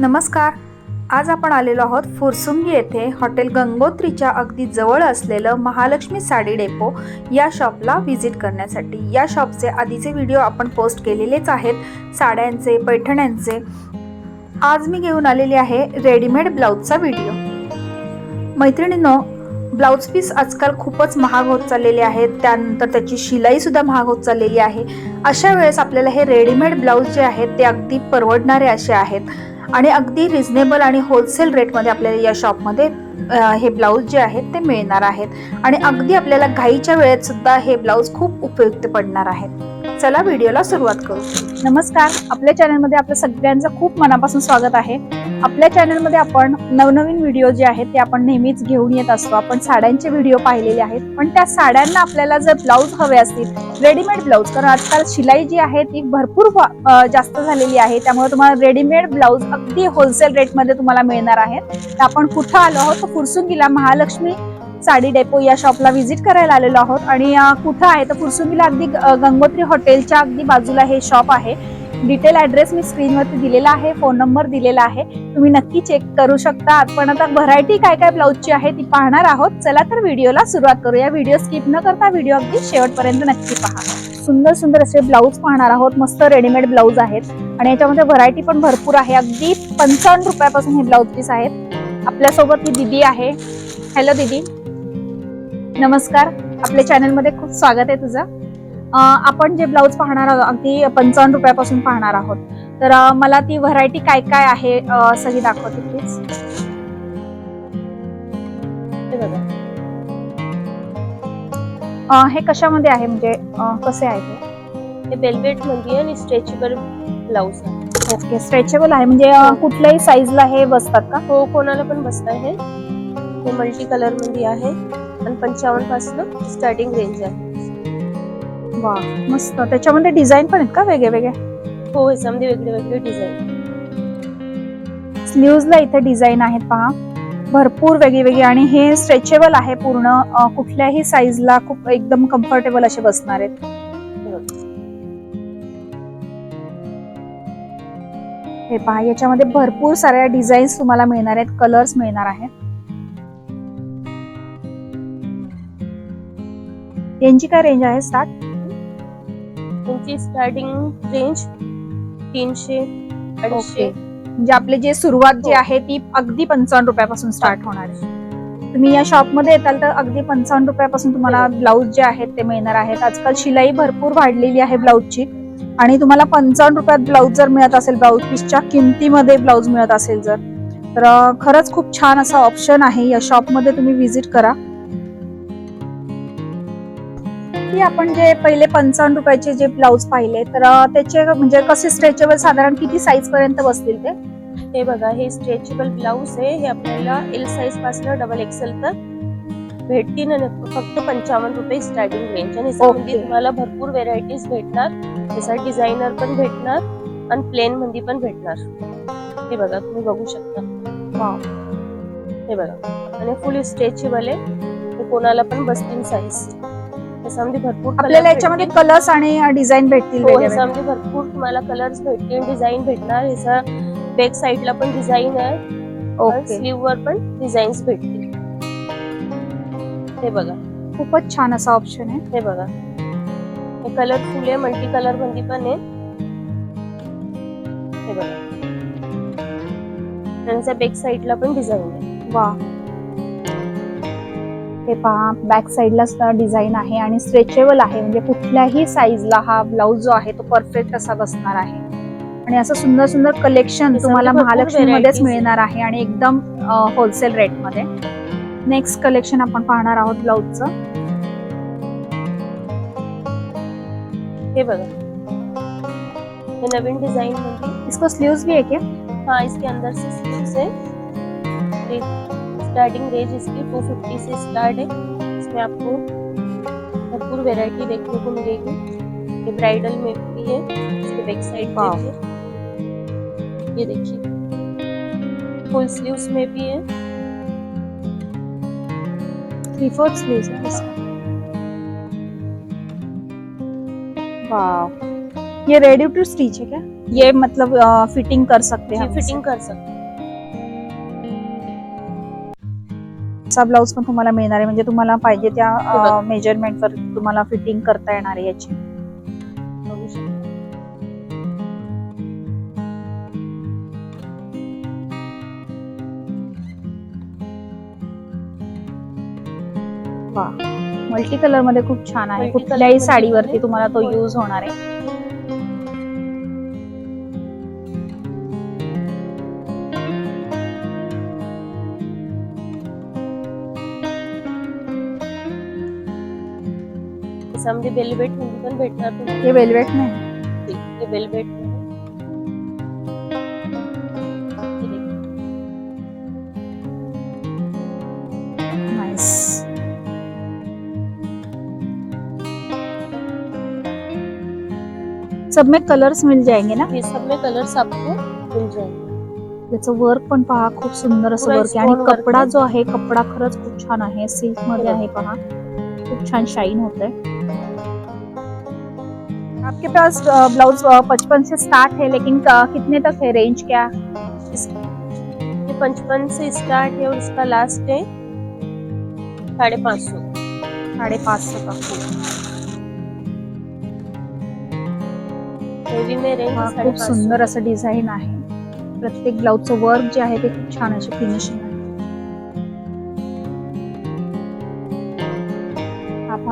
नमस्कार. आज आपण आलेलो आहोत फुरसुंगी येथे हॉटेल गंगोत्रीच्या अगदी जवळ असलेलं महालक्ष्मी साडी डेपो या शॉपला व्हिजिट करण्यासाठी. या शॉपचे आधीचे व्हिडिओ आपण पोस्ट केलेलेच आहेत. साड्यांचे पैठण्यांचे. आज मी घेऊन आलेली आहे रेडीमेड ब्लाऊजचा व्हिडिओ. मैत्रिणींनो ब्लाऊज पीस आजकाल खूपच महाग होत चाललेले आहेत. त्यानंतर त्याची शिलाईसुद्धा महाग होत चाललेली आहे. अशा वेळेस आपल्याला हे रेडीमेड ब्लाऊज जे आहेत ते अगदी परवडणारे असे आहेत. आणि अगदी रिझनेबल आणि होलसेल रेटमध्ये आपल्याला या शॉपमध्ये हे ब्लाऊज जे आहेत ते मिळणार आहेत. आणि अगदी आपल्याला घाईच्या वेळेत सुद्धा हे ब्लाऊज खूप उपयुक्त पडणार आहेत. चला व्हिडिओला सुरुवात करू. नमस्कार. आपल्या चॅनलमध्ये आपल्या सगळ्यांचं खूप मनापासून स्वागत आहे. आपल्या चॅनलमध्ये आपण नवनवीन व्हिडिओ जे आहेत ते आपण नेहमीच घेऊन येत असतो. आपण साड्यांचे व्हिडिओ पाहिलेले आहेत. पण त्या साड्यांना आपल्याला जर ब्लाऊज हवे असतील रेडीमेड ब्लाऊज कारण आजकाल शिलाई जी आहे ती भरपूर जास्त झालेली आहे. त्यामुळे तुम्हाला रेडीमेड ब्लाऊज अगदी होलसेल रेटमध्ये तुम्हाला मिळणार आहेत. तर आपण कुठं आलो आहोत? तर फुरसुंगीला महालक्ष्मी साडी डेपो या शॉपला व्हिजिट करायला आलेलो आहोत. आणि कुठं आहे? तर फुरसुंगीला अगदी गंगोत्री हॉटेलच्या अगदी बाजूला हे शॉप आहे. डिटेल ऍड्रेस मी स्क्रीनवरती दिलेला आहे. फोन नंबर दिलेला आहे. तुम्ही नक्की चेक करू शकता. पण आता व्हरायटी काय काय ब्लाऊजची आहे ती पाहणार आहोत. चला तर व्हिडिओला सुरुवात करूया. व्हिडिओ स्किप न करता व्हिडिओ अगदी शेवटपर्यंत नक्की पहा. सुंदर सुंदर असे ब्लाऊज पाहणार आहोत. मस्त रेडीमेड ब्लाऊज आहेत. आणि याच्यामध्ये व्हरायटी पण भरपूर आहे. अगदी पंचावन्न रुपयापासून हे ब्लाऊज पीस आहेत. आपल्यासोबत ही दिदी आहे. हॅलो दिदी. नमस्कार. आपल्या चॅनलमध्ये खूप स्वागत आहे तुझं. आपण जे ब्लाऊज पाहणार आहोत अगदी पंचावन्न रुपयापासून पाहणार आहोत. तर मला ती व्हरायटी काय काय आहे सगळी दाखवते प्लीज हे हे कशामध्ये आहे? म्हणजे कसे आहे ते? वेल्वेटमध्ये आणि स्ट्रेचेबल ब्लाऊज आहे. ओके स्ट्रेचेबल आहे. म्हणजे कुठल्याही साईजला हे बसतात का? हो कोणाला पण बसत आहे हे मल्टी कलरमध्ये आहे. आणि पंचावन्नपासून स्टार्टिंग रेंज आहे. वा मस्त. त्याच्यामध्ये डिझाईन पण आहेत का वेगळे वेगळे हो ह्याच्यामध्ये वेगळे वेगळे डिझाईन स्लीव्हजला इथे डिझाईन आहेत पहा. भरपूर वेगळी वेगळी आणि हे स्ट्रेचेबल आहे पूर्ण. कुठल्याही साईजला खूप एकदम कम्फर्टेबल असे बसणार आहेत. हे पहा याच्यामध्ये भरपूर साऱ्या डिझाईन्स तुम्हाला मिळणार आहेत. कलर्स मिळणार आहेत. यांची काय रेंज आहे? स्टार्ट त्यांची स्टार्टिंग रेंज तीनशे अडीचशे. म्हणजे आपले जे सुरुवात जी हो. आहे ती अगदी पंचावन्न रुपयापासून स्टार्ट होणार. आहे तुम्ही या शॉपमध्ये येताल तर अगदी पंचावन्न रुपयापासून तुम्हाला. ब्लाऊज जे आहेत ते मिळणार आहेत. आजकाल शिलाई भरपूर वाढलेली आहे ब्लाऊजची आणि तुम्हाला पंचावन्न रुपयात ब्लाऊज जर मिळत असेल ब्लाऊज पीसच्या किमतीमध्ये ब्लाऊज मिळत असेल जर तर खरंच खूप छान असा ऑप्शन आहे. या शॉपमध्ये तुम्ही व्हिजिट करा. की आपण जे पहिले पंचावन्न रुपयाचे जे ब्लाऊज पाहिले तर त्याचे म्हणजे कसे स्ट्रेचेबल साधारण किती साईज पर्यंत बसतील ते? हे बघा हे स्ट्रेचेबल ब्लाऊज आहे. हे आपल्याला एल साईजपासून डबल एक्सेल तर भेटतील आणि फक्त पंचावन्न रुपये स्टार्टिंग रेंज आणि. तुम्हाला भरपूर व्हेरायटीज भेटणार. त्याचा डिझायनर पण भेटणार आणि प्लेन मध्ये पण भेटणार. हे बघा तुम्ही बघू शकता. हे बघा. आणि फुल स्ट्रेचेबल आहे. कोणाला पण बसतील साईज त्याच्यामध्ये भरपूर आपल्याला याच्यामध्ये. कलर्स आणि डिझाईन भेटतील हो. ह्याच्यामध्ये भरपूर तुम्हाला कलर्स भेटतील डिझाईन भेटणार. ह्याचा बॅक साईडला पण डिझाईन आहे. ओके स्लीव वर पण डिझाईन्स भेटतील. हे बघा. खूपच छान असा ऑप्शन आहे. हे बघा. हे कलरफुल आहे मल्टी कलरमध्ये पण आहे. हे बघा. त्यांच्या बॅक साईडला पण डिझाईन आहे. वा. हे पहा बॅक साईडला सुद्धा डिझाईन आहे आणि स्ट्रेचेबल आहे. म्हणजे कुठल्याही साईजला हा ब्लाऊज जो आहे तो परफेक्ट असा बसणार आहे. आणि असं सुंदर सुंदर कलेक्शन तुम्हाला महालक्ष्मीमध्येच मिळणार आहे आणि एकदम होलसेल रेटमध्ये नेक्स्ट कलेक्शन आपण पाहणार आहोत ब्लाऊजचं हे बघा. हे नवीन डिझाईन इसको स्लीव्स भी है क्या? हाँ इसके अंदर से स्लीव्स है स्टार्टिंग रेंज इसकी 250 से स्टार्ट है। इसमें आपको भरपूर वैरायटी देखने को मिलेगी। ये ब्राइडल में भी है इसके बैक साइड. पे है। ये देखिए फुल स्लीव्स में भी है। थ्री फोर्थ स्लीव्स है इसका। वाव ये रेडी टू स्टिच है क्या? ये मतलब आ, फिटिंग कर सकते हैं फिटिंग कर सकते चा ब्लाऊज पण तुम्हाला मिळणार आहे म्हणजे तुम्हाला पाहिजे त्या हे. मेजरमेंट वर तुम्हाला फिटिंग करता येणार आहे याची वा मल्टी कलरमध्ये खूप छान आहे कुठल्याही साडीवरती. तुम्हाला तो. युज होणार आहे त्याच्यामध्ये वेलवेटमध्ये पण भेटणार तुम्हाला. हे वेलवेट नाही. हे वेलवेट सब में कलर्स मिल जाएंगे ना? ये सब में कलर्स आपको मिल जाएंगे. त्याचं वर्क पण पहा खूप सुंदर असं वर्क आहे. आणि कपडा. जो आहे कपडा खरंच खूप छान आहे. सिल्कमध्ये आहे पहा. खूप छान शाईन होत आहे आपके पास ब्लाउज पचपन से स्टार्ट है लेकिन कितने तक है रेंज क्या? पचपन से स्टार्ट है और इसका लास्ट है साढ़े पाँच सौ। साडे पाच सौ का हा, साढ़े खूप सुंदर असं डिझाईन आहे. प्रत्येक ब्लाउजचं वर्क जे आहे ते खूप छान असे फिनिशिंग आहे.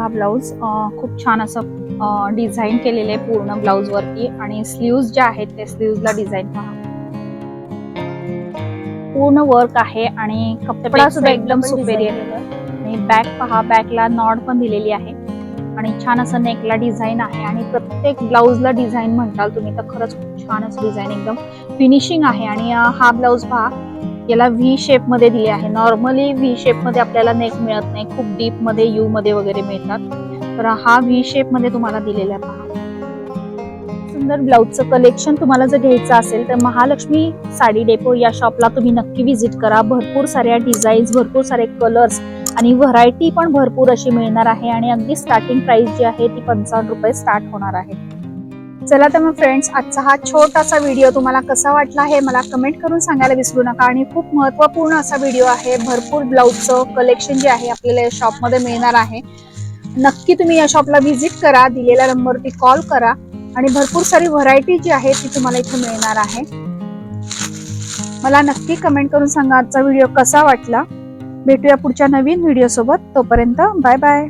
हा ब्लाऊज खूप छान असं डिझाईन केलेलं आहे पूर्ण ब्लाऊज वरती आणि स्लीव्ज जे आहेत ते स्लीव्जला डिझाईन पहा पूर्ण वर्क आहे आणि कपडा सुद्धा एकदम सुपेरियर आणि बॅक पहा बॅकला नॉड पण दिलेली आहे आणि छान असं नेकला डिझाईन आहे आणि प्रत्येक ब्लाऊजला डिझाईन म्हणताल तुम्ही तर खरंच खूप छान असं डिझाईन एकदम फिनिशिंग आहे. आणि हा ब्लाऊज पहा याला व्ही शेपमध्ये दिले आहे. नॉर्मली व्ही शेपमध्ये आपल्याला नेक मिळत नाही. खूप डीपमध्ये यू मध्ये वगैरे मिळतात. तर हा व्ही शेपमध्ये तुम्हाला दिलेला आहे. पहा सुंदर ब्लाऊजचं कलेक्शन तुम्हाला जर घ्यायचं असेल तर महालक्ष्मी साडी डेपो या शॉपला तुम्ही नक्की व्हिजिट करा. भरपूर साऱ्या डिझाईन्स भरपूर सारे कलर्स आणि व्हरायटी पण भरपूर अशी मिळणार आहे. आणि अगदी स्टार्टिंग प्राइस जी आहे ती पंचावन्न रुपये स्टार्ट होणार आहे. चला तर मग फ्रेंड्स आजचा हा छोटासा व्हिडिओ तुम्हाला कसा वाटला आहे मला कमेंट करून सांगायला विसरू नका. आणि खूप महत्त्वपूर्ण असा व्हिडिओ आहे भरपूर ब्लाऊजचं कलेक्शन जे आहे आपल्याला या शॉपमध्ये मिळणार आहे. नक्की तुम्ही या शॉपला व्हिजिट करा दिलेल्या नंबरवरती कॉल करा आणि भरपूर सारी व्हरायटी जी आहे ती तुम्हाला इथे मिळणार आहे. मला नक्की कमेंट करून सांगा आजचा व्हिडिओ कसा वाटला. भेटूया पुढच्या नवीन व्हिडिओ सोबत. तोपर्यंत बाय बाय